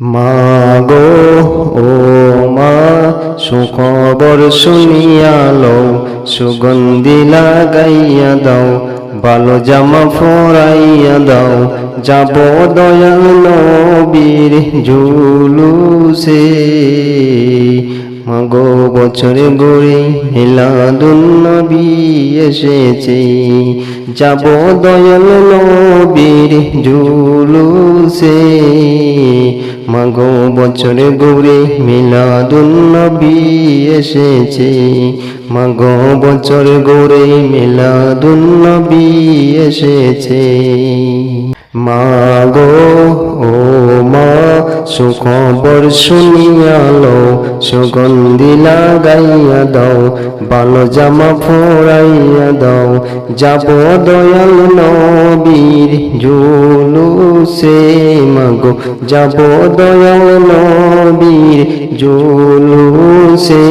মা গো ও মা, সুখবর শুনিয়া লও, সুগন্ধি লাগাইয়া দাও ভালো জামা ফরাইয়া দাও, যাব দয়াল বীর জুলুসে। মাগো বছরে গড়ে হিলাদুন নবী এসেছে। যাব দয়াল নবীর জুলুসে। মাগো বছরে গৌরে মিলাদুন নবী এসেছে। মাগো বছরে গৌরে মিলাদুন নবী এসেছে। মাগো, ও মা, সুখবর শুনিয়া লো সুগন্ধি লাগাইয়া দাও ভালো জামা ফোরাইয়া দাও, যাব দয়াল নবীর জুলুসে মাগো, যাব দয়াল নবীর জুলুসে।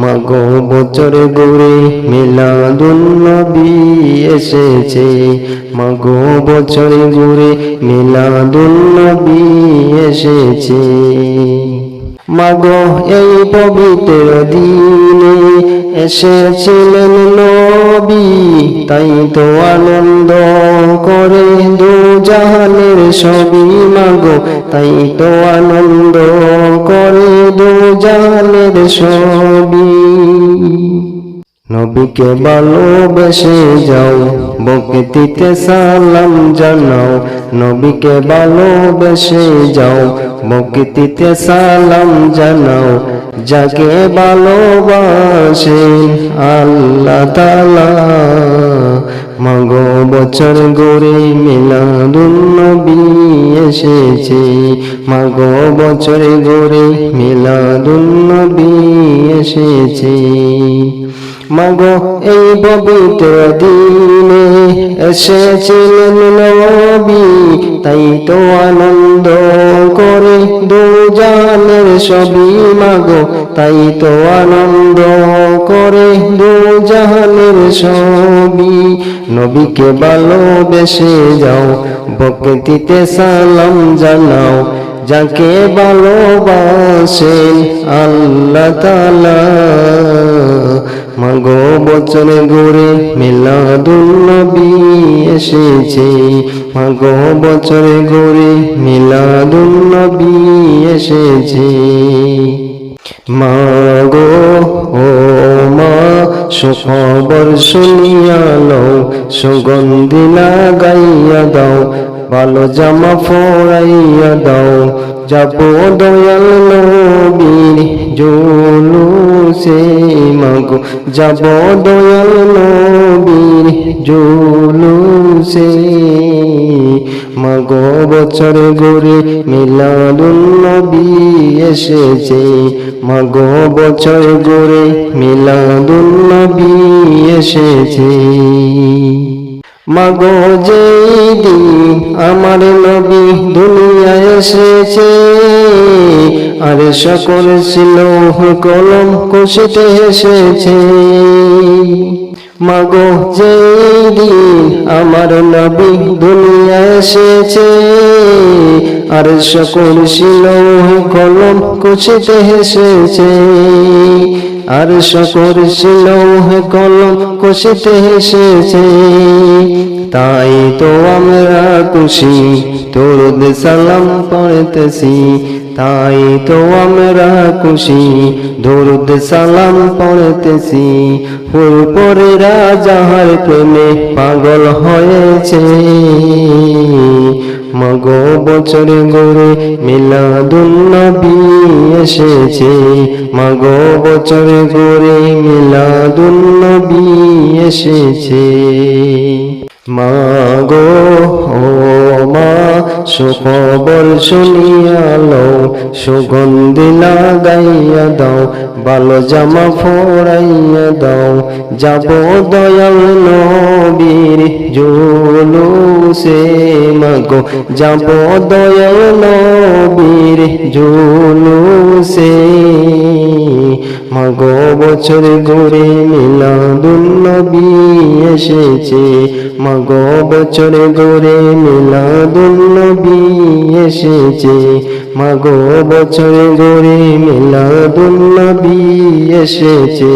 মাগো বছর গোরে মিলাদুল্নবী এসেছে। মাগো বছর গোরে মিলাদুল্নবী এসেছে। মাগো, এই পবিত্র দিনে এসেছিলেন নবী, তাই তো আনন্দ করে দু জাহানের সবই মাগো, তাই তো আনন্দ করে দু জাহানের সবই। নবীকে ভালোবেসে যাও বকতিতে সালাম জানাও নবীকে ভালোবেসে যাও। বকতিতে সালাম জানাও যাকে ভালোবাসে আল্লাহ তালা মাগো বছর গড়ে মিলাদুন নবী এসেছে। মাগো বছর গড়ে মিলাদুন নবী এসেছে। মাগো এই পবিত্র দিনে এসেছিলেন নবী, তাই তো আনন্দ করে দু জানের সবই মাগো, তাই তো আনন্দ করে দু জাহানের সবই নবীকে ভালোবেসে যাও, বকতিতে সালাম জানাও, যাকে ভালোবাসেন আল্লাহ তালা মাগো বচনে গোরে মিলাদুল নবী এসেছে। মাগো বছরে গোরে মিলাদুল নবী এসেছে। মাগো, ও মা, সুখবর শুনিয়া লও সুগন্ধি লাগাইয়া দাও, ভালো জামা ফোরাইয়া দাও। যাব দয়াল নবীর জুলুসে। মাগো যাব দয়াল নবীর জুলুসে, মাগো বছরে গড়ে মিলাদুন নবী এসেছে, মাগো বছরে গড়ে মিলাদুন নবী এসেছে। মাগো যেই দিন আমার নবী দুনিয়ায় এসেছে আর সকল ছিল কলম কষিতে এসেছে। মাগো দিন আমার নবী দুনিয়া এসেছে, আর সকল ছিল কলম কষিতে এসেছে। আর সকর শিলৌহ কলম কষিতে এসেছে। তাই তো আমরা খুশি তোরদ সালাম পড়তেছি। তাই তো আমরা খুশি, দরুদ সালাম পড়তেছি। ফুল পরে রাজাহার প্রেমে পাগল হয়েছে। মগো বছরে গড়ে মিলাদুন নবী এসেছে। মগো বছরে গড়ে মিলাদুন নবী এসেছে। মাগো, ও মা, সুখবর শুনিয়া লও সুগন্ধি লাগাইয়া দাও ভালো জামা ফোরাইয়া দাও। যাব দয়াল নবীর জুলুসে মাগো যাব দয়াল নবীর জুলুসে। মাগো বছর ঘুরে মিলাদুন নবী এসেছে। মাগো বছর ঘুরে মিলাদুন্নবী এসেছে। মাগো বছরে ঘুরে মিলাদুন্নবী এসেছে।